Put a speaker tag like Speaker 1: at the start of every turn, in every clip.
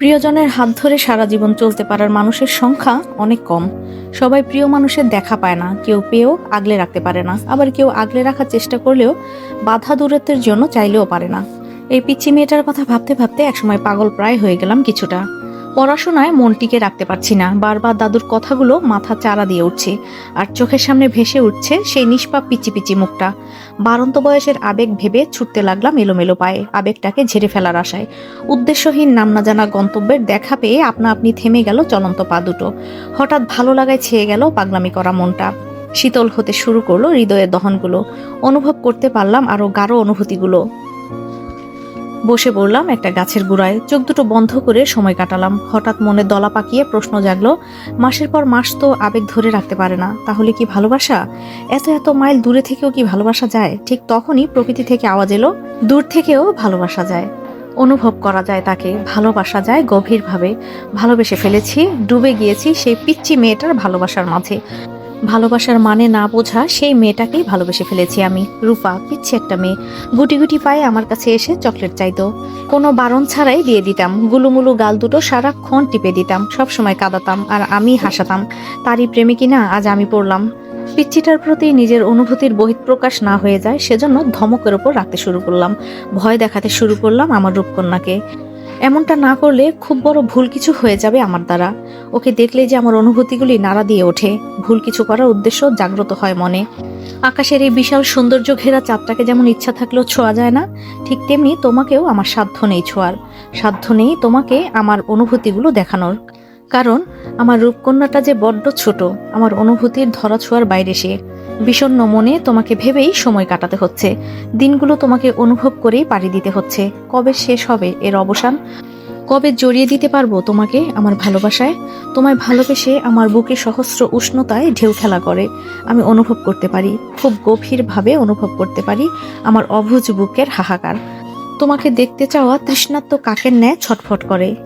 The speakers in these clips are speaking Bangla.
Speaker 1: প্রিয়জনের হাত ধরে সারা জীবন চলতে পারার মানুষের সংখ্যা অনেক কম। সবাই প্রিয় মানুষের দেখা পায় না। কেউ পেয়েও আগলে রাখতে পারে না। আবার কেউ আগলে রাখার চেষ্টা করলেও বাধা দূরত্বের জন্য চাইলেও পারে না। এই পিচ্ছি মেয়েটার কথা ভাবতে ভাবতে একসময় পাগল প্রায় হয়ে গেলাম কিছুটা। পড়াশোনায় মন টিকে রাখতে পারছি না। বারবার দাদুর কথাগুলো মাথা চারা দিয়ে উঠছে। আর চোখের সামনে ভেসে উঠছে সেই নিষ্পাপ পিচি পিচি মুখটা। বারন্ত বয়সের আবেগ ভেবে ছুটতে লাগলাম এলোমেলো পায়ে। আবেগটাকে ঝেড়ে ফেলার আশায়। উদ্দেশ্যহীন নাম না জানা গন্তব্যের দেখা পেয়ে আপনা আপনি থেমে গেল চলন্ত পা দুটো। হঠাৎ ভালো লাগায় ছেয়ে গেল পাগলামি করা মনটা। শীতল হতে শুরু করল হৃদয়ের দহনগুলো। অনুভব করতে পারলাম আরও গাঢ় অনুভূতিগুলো। বসে পড়লাম একটা গাছের গোড়ায়। চোখ দুটো বন্ধ করে সময় কাটালাম। হঠাৎ মনে দলা পাকিয়ে প্রশ্ন জাগলো, মাসের পর মাস তো আবেগ ধরে রাখতে পারে না, তাহলে কি ভালোবাসা? এত এত মাইল দূরে থেকেও কি ভালোবাসা যায়? ঠিক তখনই প্রকৃতি থেকে আওয়াজ এলো, দূর থেকেও ভালোবাসা যায়। অনুভব করা যায় তাকে, ভালোবাসা যায় গভীরভাবে। ভালোবেসে ফেলেছি, ডুবে গিয়েছি সেই পিচ্ছি মেয়েটার ভালোবাসার মাঝে। ভালোবাসার মানে না বোঝা, সেই মেয়েটাকেই ভালোবেসে ফেলেছি আমি। রূপা, পিচ্ছি একটা মেয়ে। গুটি গুটি পায়ে আমার কাছে এসে চকলেট চাইতো। কোনো বারণ ছাড়াই দিয়ে দিতাম। গুলুমুলু গাল দুটো সারাক্ষণ টিপে দিতাম। সব সময় কাঁদাতাম আর আমি হাসাতাম। তারই প্রেমে কিনা আজ আমি পড়লাম। পিচ্ছিটার প্রতি নিজের অনুভূতির বহিঃপ্রকাশ না হয়ে যায়, সেজন্য ধমকের ওপর রাখতে শুরু করলাম। ভয় দেখাতে শুরু করলাম আমার রূপকন্যাকে। এমনটা না করলে খুব বড় ভুল কিছু হয়ে যাবে আমার দ্বারা। ওকে দেখলে যে আমার অনুভূতিগুলি নাড়া দিয়ে ওঠে। ভুল কিছু করার উদ্দেশ্য জাগ্রত হয় মনে। আকাশের এই বিশাল সৌন্দর্য ঘেরা চাঁদটাকে যেমন ইচ্ছা থাকলেও ছোঁয়া যায় না, ঠিক তেমনি তোমাকেও আমার সাধ্য নেই ছোঁয়ার। সাধ্য নেই তোমাকে আমার অনুভূতিগুলো দেখানোর। কারণ আমার রূপকন্যাটা যে বড্ড ছোট, আমার অনুভূতির ধরা ছোঁয়ার বাইরে সে। বিষণ্ণ মনে তোমাকে ভেবেই সময় কাটাতে হচ্ছে। দিনগুলো তোমাকে অনুভব করেই পাড়ি দিতে হচ্ছে। কবে শেষ হবে এর অবসান? কবে জড়িয়ে দিতে পারব তোমাকে আমার ভালোবাসায়? তোমায় ভালোবেসে আমার বুকে সহস্র উষ্ণতায় ঢেউ খেলা করে। আমি অনুভব করতে পারি, খুব গভীরভাবে অনুভব করতে পারি আমার অভুজ বুকের হাহাকার। তোমাকে দেখতে চাওয়া তৃষ্ণাত্ম কাকের ন্যায় ছটফট করে।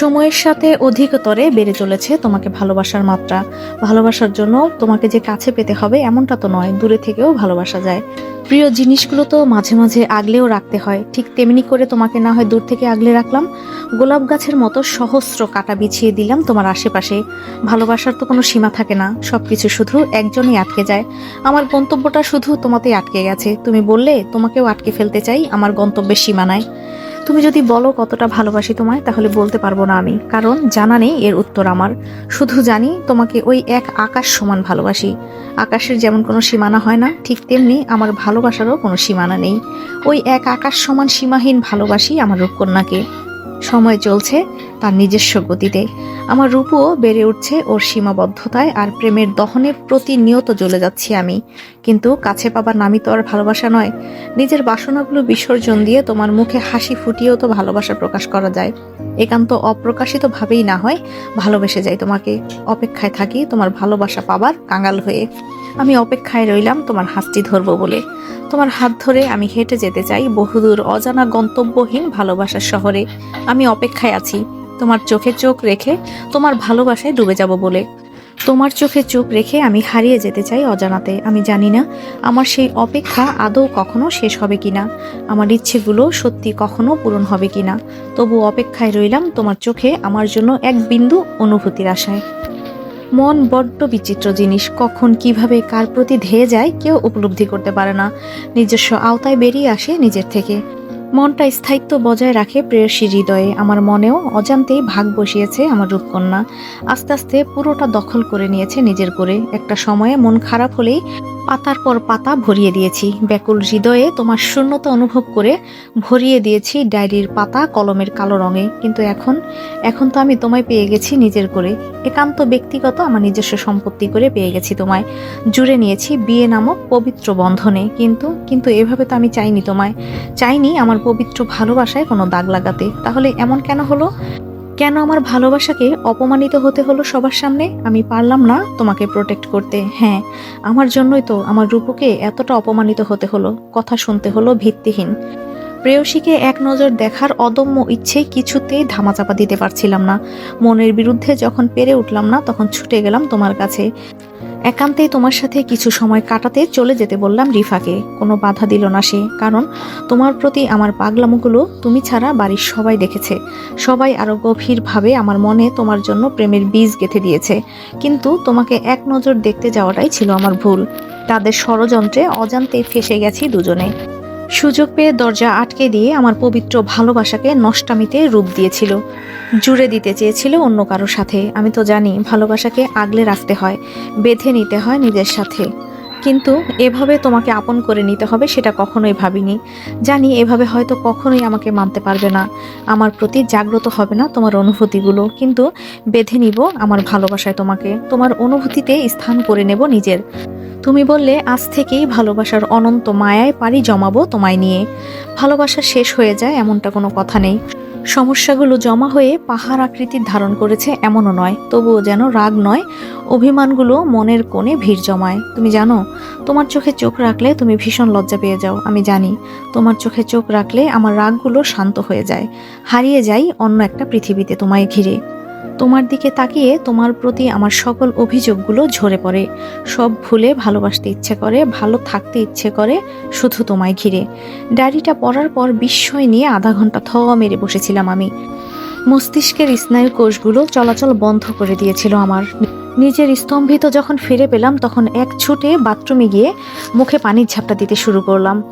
Speaker 1: সময়ের সাথে অধিকতরে বেড়ে চলেছে তোমাকে ভালোবাসার মাত্রা। ভালোবাসার জন্য তোমাকে যে কাছে পেতে হবে এমনটা তো নয়, দূরে থেকেও ভালোবাসা যায়। প্রিয় জিনিসগুলো তো মাঝে মাঝে আগলেও রাখতে হয়। ঠিক তেমনি করে তোমাকে না হয় দূর থেকে আগলে রাখলাম। গোলাপ গাছের মতো সহস্র কাটা বিছিয়ে দিলাম তোমার আশেপাশে। ভালোবাসার তো কোনো সীমা থাকে না সব কিছু শুধু একজনই আটকে যায়। আমার গন্তব্যটা শুধু তোমাতেই আটকে গেছে। তুমি বললে, তোমাকেও আটকে ফেলতে চাই, আমার গন্তব্যের সীমানায় তুমি যদি বলো কতটা ভালোবাসি তোমায়, তাহলে বলতে পারব না আমি। কারণ জানা নেই এর উত্তর আমার। শুধু জানি তোমাকে ওই এক আকাশ সমান ভালোবাসি। আকাশের যেমন কোনো সীমানা হয় না, ঠিক তেমনি আমার ভালোবাসারও কোনো সীমানা নেই। ওই এক আকাশ সমান সীমাহীন ভালোবাসি আমার রূপকন্যাকে। সময় চলছে তার নিজস্ব গতিতে। আমার রূপও বেড়ে উঠছে ওর সীমাবদ্ধতায় আর প্রেমের দহনে প্রতিনিয়ত জ্বলে যাচ্ছি আমি। কিন্তু কাছে পাবার নামই তো আর ভালোবাসা নয়। নিজের বাসনাগুলো বিসর্জন দিয়ে তোমার মুখে হাসি ফুটিয়েও তো ভালোবাসা প্রকাশ করা যায়। একান্ত অপ্রকাশিত ভাবেই না হয় ভালোবেসে যাই তোমাকে। অপেক্ষায় থাকি তোমার ভালোবাসা পাবার কাঙাল হয়ে। আমি অপেক্ষায় রইলাম তোমার হাতটি ধরবো বলে। তোমার হাত ধরে আমি হেঁটে যেতে চাই বহুদূর অজানা গন্তব্যহীন ভালোবাসার শহরে। আমি অপেক্ষায় আছি। তোমার চোখে চোখ রেখে তোমার ভালোবাসায় ডুবে যাব বলে। তোমার চোখে চোখ রেখে আমি হারিয়ে যেতে চাই অজানাতে। আমি জানি না আমার সেই অপেক্ষা আদৌ কখনো শেষ হবে কি না আমার ইচ্ছেগুলো সত্যি কখনো পূরণ হবে কিনা। তবু অপেক্ষায় রইলাম তোমার চোখে আমার জন্য এক বিন্দু অনুভূতির আশায়। মন বড্ড বিচিত্র জিনিস, কখন কীভাবে কার প্রতি ধেয়ে যায় কেউ উপলব্ধি করতে পারে না। নিজস্ব আওতায় বেরিয়ে আসে নিজের থেকে। মনটা স্থায়িত্ব বজায় রাখে প্রেয়সী হৃদয়ে। আমার মনেও অজান্তেই ভাগ বসিয়েছে আমার রূপকন্যা। আস্তে আস্তে পুরোটা দখল করে নিয়েছে নিজের করে। একটা সময়ে মন খারাপ হলেই পাতার পর পাতা ভরিয়ে দিয়েছি। ব্যাকুল হৃদয়ে তোমার শূন্যতা অনুভব করে ভরিয়ে দিয়েছি ডায়েরির পাতা কলমের কালো রঙে। কিন্তু এখন এখন তো আমি তোমায় পেয়ে গেছি নিজের করে। একান্ত ব্যক্তিগত আমার নিজস্ব সম্পত্তি করে পেয়ে গেছি তোমায়। জুড়ে নিয়েছি বিয়ে নামক পবিত্র বন্ধনে। কিন্তু কিন্তু এভাবে তো আমি চাইনি তোমায়। চাইনি আমার পবিত্র ভালোবাসায় কোনো দাগ লাগাতে, তাহলে এমন কেন হলো? কেন আমার ভালোবাসাকে অপমানিত হতে হলো সবার সামনে? আমি পারলাম না তোমাকে প্রোটেক্ট করতে। হ্যাঁ আমার জন্যই তো আমার রূপকে এতটা অপমানিত হতে হলো। কথা শুনতে হলো ভিত্তিহীন। প্রেয়সীকে এক নজর দেখার অদম্য ইচ্ছে কিছুতেই ধামাচাপা দিতে পারছিলাম না। মনের বিরুদ্ধে যখন পেরে উঠলাম না, তখন ছুটে গেলাম তোমার কাছে। একান্তেই তোমার সাথে কিছু সময় কাটাতে চলে যেতে বললাম রিফাকে। কোনো বাধা দিল না সে, কারণ তোমার প্রতি আমার পাগলামোগুলো তুমি ছাড়া বাড়ির সবাই দেখেছে। সবাই আরও গভীরভাবে আমার মনে তোমার জন্য প্রেমের বীজ গেঁথে দিয়েছে। কিন্তু তোমাকে এক নজর দেখতে যাওয়াটাই ছিল আমার ভুল। তাদের ষড়যন্ত্রে অজান্তে ফেসে গেছি দুজনে। সুযোগ পেয়ে দরজা আটকে দিয়ে আমার পবিত্র ভালোবাসাকে নষ্টামিতে রূপ দিয়েছিল। জুড়ে দিতে চেয়েছিল অন্য কারোর সাথে। আমি তো জানি ভালোবাসাকে আগলে রাখতে হয়, বেঁধে নিতে হয় নিজের সাথে। কিন্তু এভাবে তোমাকে আপন করে নিতে হবে সেটা কখনোই ভাবিনি। জানি এভাবে হয়তো কখনোই আমাকে মানতে পারবে না। আমার প্রতি জাগ্রত হবে না তোমার অনুভূতিগুলো। কিন্তু বেঁধে নিব আমার ভালোবাসায় তোমাকে। তোমার অনুভূতিতে স্থান করে নেব নিজের। তুমি বললে, আজ থেকেই ভালোবাসার অনন্ত মায়ায় পারি জমাবো তোমায় নিয়ে। ভালোবাসা শেষ হয়ে যায়, এমনটা কোনো কথা নেই। সমস্যাগুলো জমা হয়ে পাহাড় আকৃতির ধারণ করেছে, এমনও নয়। তবুও যেন রাগ নয়, অভিমানগুলো মনের কোণে ভিড় জমায়। তুমি জানো, তোমার চোখে চোখ রাখলে তুমি ভীষণ লজ্জা পেয়ে যাও, আমি জানি। তোমার চোখে চোখ রাখলে আমার রাগগুলো শান্ত হয়ে যায়। হারিয়ে যাই অন্য একটা পৃথিবীতে তোমায় ঘিরে। তোমার দিকে তাকিয়ে তোমার প্রতি আমার সকল অভিযোগগুলো ঝরে পড়ে। সব ভুলে ভালোবাসতে ইচ্ছে করে, ভালো থাকতে ইচ্ছে করে, শুধু তোমায় ঘিরে। ডায়েরিটা পড়ার পর বিস্ময় নিয়ে আধা ঘণ্টা থ মেরে বসেছিলাম আমি। মস্তিষ্কের স্নায়ু কোষগুলো চলাচল বন্ধ করে দিয়েছিল আমার। নিজের স্তম্ভিত যখন ফিরে পেলাম, তখন এক ছুটে বাথরুমে গিয়ে মুখে পানির ঝাপটা দিতে শুরু করলাম।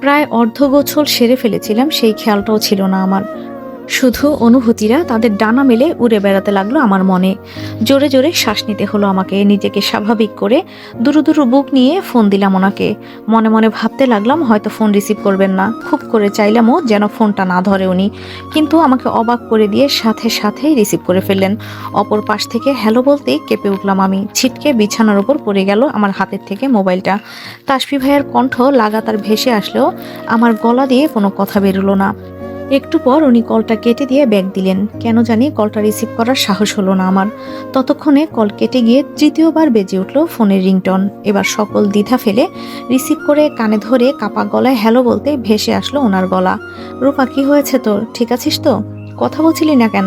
Speaker 1: প্রায় অর্ধগোছল সেরে ফেলেছিলাম, সেই খেয়ালটাও ছিল না আমার। শুধু অনুভূতিরা তাদের ডানা মেলে উড়ে বেড়াতে লাগল আমার মনে। জোরে জোরে শ্বাস নিতে হলো আমাকে, নিজেকে স্বাভাবিক করে দুরু দুরু বুক নিয়ে ফোন দিলাম ওনাকে। মনে মনে ভাবতে লাগলাম, হয়তো ফোন রিসিভ করবেন না। খুব করে চাইলামও যেন ফোনটা না ধরে উনি। কিন্তু আমাকে অবাক করে দিয়ে সাথে সাথেই রিসিভ করে ফেললেন। অপর পাশ থেকে হ্যালো বলতেই কেঁপে উঠলাম আমি। ছিটকে বিছানার উপর পড়ে গেল আমার হাতের থেকে মোবাইলটা। তাসফি ভাইয়ের কণ্ঠ লাগাতার ভেসে আসলেও আমার গলা দিয়ে কোনো কথা বেরোলো না। একটু পর উনি কলটা কেটে দিয়ে ব্যাগ দিলেন। কেন জানি কলটা রিসিভ করার সাহস হলো না আমার। ততক্ষণে কল কেটে গিয়ে তৃতীয়বার বেজে উঠল ফোনের রিংটন। এবার সকল দ্বিধা ফেলে রিসিভ করে কানে ধরে কাপা গলায় হ্যালো বলতে ভেসে আসলো ওনার গলা। রূপা, কি হয়েছে তোর? ঠিক আছিস তো? কথা বলছিলি না কেন?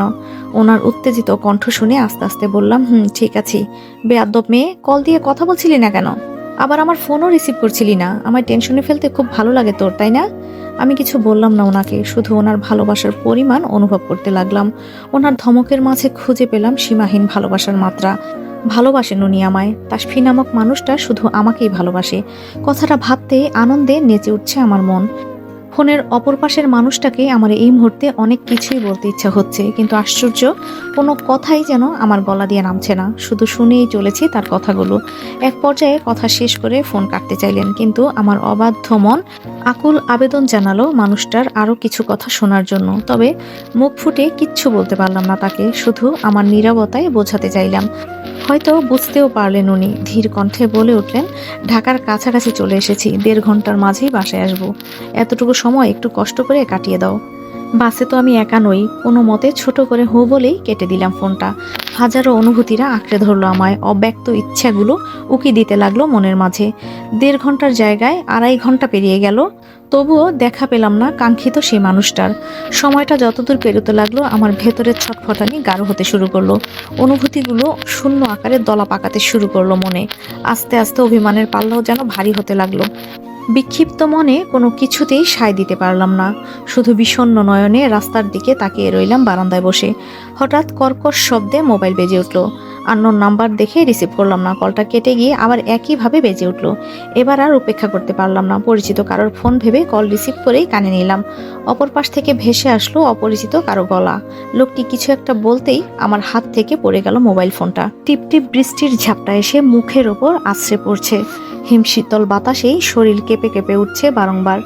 Speaker 1: ওনার উত্তেজিত কণ্ঠ শুনে আস্তে আস্তে বললাম, হুম, ঠিক আছি। বেয়াদ্দব মেয়ে, কল দিয়ে কথা বলছিলি না কেন? আবার আমার ফোনও রিসিভ করছিলি না। আমার টেনশনে ফেলতে খুব ভালো লাগে তোর, তাই না? আমি কিছু বললাম না ওনাকে, শুধু ওনার ভালোবাসার পরিমাণ অনুভব করতে লাগলাম। ওনার ধমকের মাঝে খুঁজে পেলাম সীমাহীন ভালোবাসার মাত্রা। ভালোবাসেন উনি আমায়। তাসফি নামক মানুষটা শুধু আমাকেই ভালোবাসে। কথাটা ভাবতে আনন্দে নেচে উঠছে আমার মন। ফোনের অপর পাশের মানুষটাকে আমার এই মুহূর্তে অনেক কিছুই বলতে ইচ্ছা হচ্ছে, কিন্তু আশ্চর্য, কোনো কথাই যেন আমার গলা দিয়ে নামছে না। শুধু শুনেই চলেছি তার কথাগুলো। এক পর্যায়ে কথা শেষ করে ফোন কাটতে চাইলেন, কিন্তু আমার অবাধ্য মন আকুল আবেদন জানালো মানুষটার আরও কিছু কথা শোনার জন্য। তবে মুখ ফুটে কিচ্ছু বলতে পারলাম না তাকে, শুধু আমার নীরবতায় বোঝাতে চাইলাম। হয়তো বুঝতেও পারলেন উনি, ধীর কণ্ঠে বলে উঠলেন, ঢাকার কাছাকাছি চলে এসেছি, দেড় ঘণ্টার মাঝেই বাসায় আসব। এতটুকু সময় একটু কষ্ট করে কাটিয়ে দাও। বাসে তো আমি একা নই, কোনো মতে ছোট করে হো বলেই কেটে দিলাম ফোনটা। হাজারো অনুভূতিরা আঁকড়ে ধরলো আমায়, অব্যক্ত ইচ্ছাগুলো উকি দিতে লাগল মনের মাঝে। দেড় ঘণ্টার জায়গায় আড়াই ঘণ্টা পেরিয়ে গেল, তবুও দেখা পেলাম না কাঙ্ক্ষিত সেই মানুষটার। সময়টা যতদূর পেরোতে লাগল, আমার ভেতরের ছটফটানি গাঢ় হতে শুরু করল। অনুভূতিগুলো শূন্য আকারে দলা পাকাতে শুরু করল মনে। আস্তে আস্তে অভিমানের পাল্লাও যেন ভারী হতে লাগল। বিক্ষিপ্ত মনে কোনো কিছুতেই সায় দিতে পারলাম না। শুধু বিষণ্ণ নয়নে রাস্তার দিকে তাকিয়ে রইলাম বারান্দায় বসে। হঠাৎ কর্কশ শব্দে মোবাইল বেজে উঠল। আন্নোর নাম্বার দেখে রিসিভ করলাম না। কলটা কেটে গিয়ে আবার একইভাবে বেজে উঠল। এবার আর উপেক্ষা করতে পারলাম না। পরিচিত কারোর ফোন ভেবে কল রিসিভ করেই কানে নিলাম। অপর পাশ থেকে ভেসে আসলো অপরিচিত কারও গলা। লোকটি কিছু একটা বলতেই আমার হাত থেকে পড়ে গেল মোবাইল ফোনটা। টিপ টিপ বৃষ্টির ঝাপটা এসে মুখের ওপর আশ্রে পড়ছে। হিমশীতল বাতাসেই শরীর কেঁপে কেঁপে উঠছে বারংবার।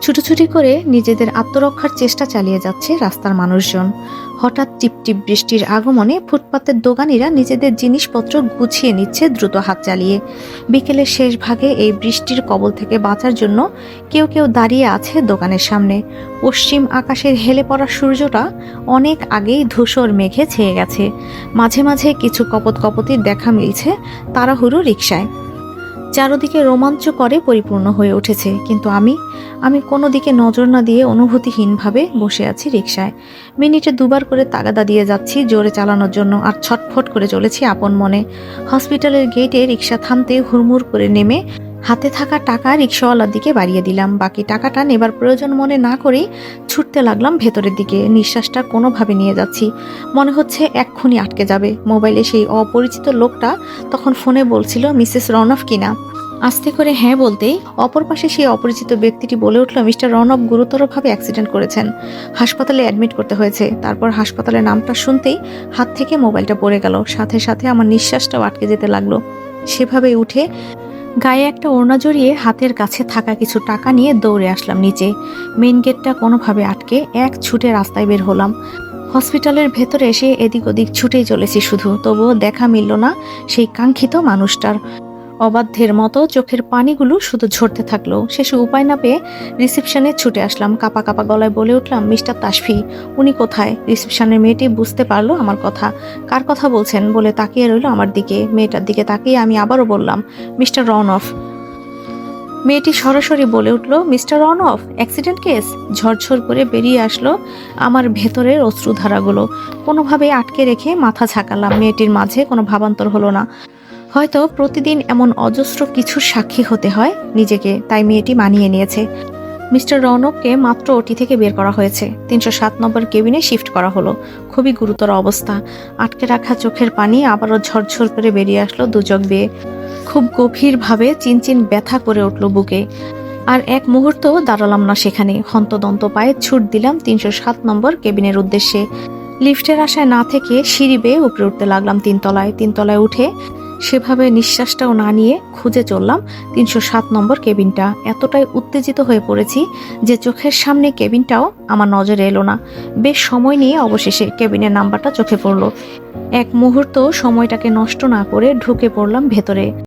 Speaker 1: ছুটোছুটি করে নিজেদের আত্মরক্ষার চেষ্টা চালিয়ে যাচ্ছে রাস্তার মানুষজন। হঠাৎ টিপটিপ বৃষ্টির আগমনে ফুটপাতের দোকানিরা নিজেদের জিনিসপত্র গুছিয়ে নিচ্ছে দ্রুত হাত চালিয়ে। বিকেলের শেষ ভাগে এই বৃষ্টির কবল থেকে বাঁচার জন্য কেউ কেউ দাঁড়িয়ে আছে দোকানের সামনে। পশ্চিম আকাশের হেলে পড়া সূর্যটা অনেক আগেই ধূসর মেঘে ছেয়ে গেছে। মাঝে মাঝে কিছু কপত কপতির দেখা মিলছে তাড়াহুড়ো রিকশায়। চারদিকে রোমাঞ্চ করে পরিপূর্ণ হয়ে উঠেছে। কিন্তু আমি আমি কোনো দিকে নজর না দিয়ে অনুভূতিহীনভাবে বসে আছি রিক্সায় মিনিটে দুবার করে তাগাদা দিয়ে যাচ্ছি, জোরে চালানোর জন্য, আর ছটফট করে চলেছি আপন মনে। হসপিটালের গেটে রিক্সা থামতে হুড়মুড় করে নেমে হাতে থাকা টাকা রিক্সাওয়ালার দিকে বাড়িয়ে দিলাম। বাকি টাকাটা নেবার প্রয়োজন মনে না করেই ছুটতে লাগলাম ভেতরের দিকে। নিঃশ্বাসটা কোনোভাবে নিয়ে যাচ্ছি। মনে হচ্ছে এক্ষুনি আটকে যাবে। মোবাইলে সেই অপরিচিত লোকটা তখন ফোনে বলছিল, মিসেস রনফ কিনা আস্তে করে হ্যাঁ বলতেই অপর পাশে সেই অপরিচিত ব্যক্তিটি বলে উঠল, মিস্টার রনব গুরুতরভাবে অ্যাক্সিডেন্ট করেছেন। হাসপাতালে অ্যাডমিট করতে হয়েছে। তারপর হাসপাতালের নামটা শুনতেই হাত থেকে মোবাইলটা পড়ে গেল। সাথে সাথে আমার নিঃশ্বাসটাও আটকে যেতে লাগল। সেভাবেই উঠে গায়ে একটা ওড়না জড়িয়ে হাতের কাছে থাকা কিছু টাকা নিয়ে দৌড়ে আসলাম নিচে। মেন গেটটা কোনোভাবে আটকে এক ছুটে রাস্তায় বের হলাম। হসপিটালের ভেতরে এসে এদিক ওদিক ছুটেই চলেছি শুধু, তবুও দেখা মিলল না সেই কাঙ্ক্ষিত মানুষটার। অবাধ্যের মতো চোখের পানিগুলো শুধু ঝরতে থাকল। শেষে উপায় না পেয়ে রিসেপশনে ছুটে আসলাম, কাপা কাপা গলায় বলে উঠলাম, মিস্টার তাসফি, উনি কোথায়? রিসেপশনের মেয়েটি বুঝতে পারল আমার কথা। কার কথা বলছেন? বলে তাকিয়ে রইল আমার দিকে। মেয়েটার দিকে তাকিয়ে আমি আবারও বললাম, মিস্টার রন অফ মেয়েটি সরাসরি বলে উঠল, mister Ron of accident case? ঝরঝর করে বেরিয়ে আসলো আমার ভেতরের অশ্রুধারাগুলো। কোনোভাবে আটকে রেখে মাথা ঝাঁকালাম। মেয়েটির মাঝে কোনো ভাবান্তর হলো না। হয়তো প্রতিদিন এমন অজস্র কিছুর সাক্ষী হতে হয় নিজেকে, তাই মেয়েটি মানিয়ে নিয়েছে। মিস্টার রৌনককে মাত্র ওটি থেকে বের করা হয়েছে। তিনশো সাত নম্বর কেবিনে শিফট করা হলো। খুবই গুরুতর অবস্থা। আটকে রাখা চোখের পানি আবারও ঝরঝর করে বেরিয়ে আসলো দুচোখ বেয়ে খুব গভীরভাবে চিনচিন ব্যথা করে উঠল বুকে। আর এক মুহূর্ত দাঁড়ালাম না সেখানে। হন্তদন্ত পায়ে ছুট দিলাম তিনশো সাত নম্বর কেবিনের উদ্দেশ্যে। লিফটের আশায় না থেকে সিঁড়ি বেয়ে উপরে উঠতে লাগলাম তিনতলায়। তিনতলায় উঠে সেভাবে নিঃশ্বাসটাও না নিয়ে খুঁজে চললাম তিনশো সাত নম্বর কেবিনটা। এতটাই উত্তেজিত হয়ে পড়েছি যে চোখের সামনে কেবিনটাও আমার নজরে এলো না। বেশ সময় নিয়ে অবশেষে কেবিনের নাম্বারটা চোখে পড়ল। এক মুহূর্ত সময়টাকে নষ্ট না করে ঢুকে পড়লাম ভেতরে।